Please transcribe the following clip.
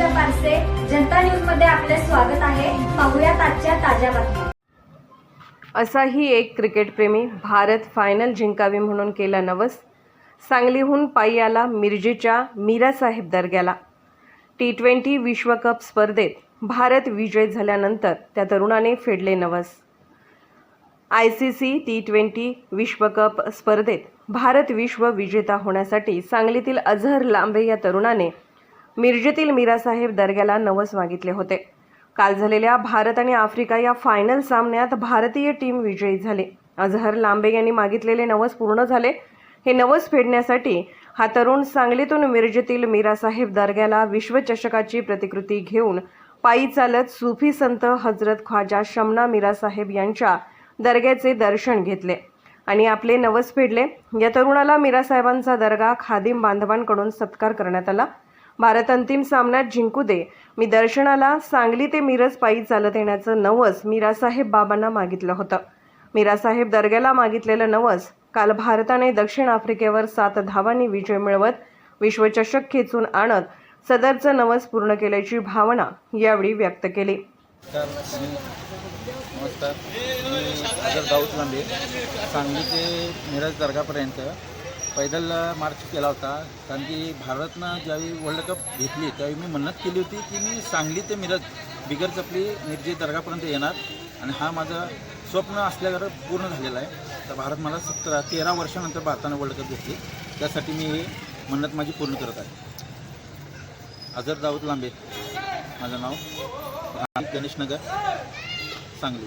आरसे जनता न्यूजमध्ये आपले स्वागत आहे. पाहुयात आजच्या ताज्या बातम्या. असाही एक क्रिकेटप्रेमी भारत फायनल जिंकावी म्हणून केला नवस. सांगलीहून पायी आला मिरजेच्या मीरासाहेब दर्ग्याला. टी ट्वेंटी विश्वकप स्पर्धेत भारत विजय झाल्यानंतर त्या तरुणाने फेडले नवस. I C C T twenty विश्वकप स्पर्धेत भारत विश्व विजेता होण्यासाठी सांगलीतील अझहर लांबे या तरुणाने मिरजेतील मीरासाहेब दर्ग्याला नवस मागितले होते. काल झालेल्या भारत आणि आफ्रिका या फायनल सामन्यात भारतीय टीम विजयी झाली. अझहर लांबे यांनी मागितलेले नवस पूर्ण झाले. हे नवस फेडण्यासाठी हा तरुण सांगलीतून मिरजेतील मीरासाहेब दर्ग्याला विश्वचषकाची प्रतिकृती घेऊन पायी चालत सुफी संत हजरत ख्वाजा शमना मीरासाहेब यांच्या दर्ग्याचे दर्शन घेतले आणि आपले नवस फेडले. या तरुणाला मीरासाहेबांचा दर्गा खादिम बांधवांकडून सत्कार करण्यात आला. भारत अंतिम सामन्यात जिंकू दे. मी दर्शनाला सांगली ते मिरज पायी चालत येण्याचं नवस मीरासाहेब बाबांना मागितलं होतं. मीरासाहेब दर्ग्याला मागितलेलं नवस काल भारताने दक्षिण आफ्रिकेवर सात धावांनी विजय मिळवत विश्वचषक खेचून आणत सदरचं नवस पूर्ण केल्याची भावना यावेळी व्यक्त केली. नमस्कार सांगली ते मिरज दर्गापर्यंत पैदल मार्च केला होता. कारण की भारतनं ज्यावेळी वर्ल्ड कप घेतली त्यावेळी मी मन्नत केली होती की मी सांगली ते मिरज बिगर चपली मिरजे दर्गापर्यंत येणार. आणि हा माझं स्वप्न असल्यावर पूर्ण झालेला आहे. तर भारत मला सतरा तेरा वर्षानंतर भारतानं वर्ल्ड कप घेतली. त्यासाठी मी ही मन्नत माझी पूर्ण करत आहे. अजर दाऊद लांबे माझं नाव. गणेशनगर सांगली.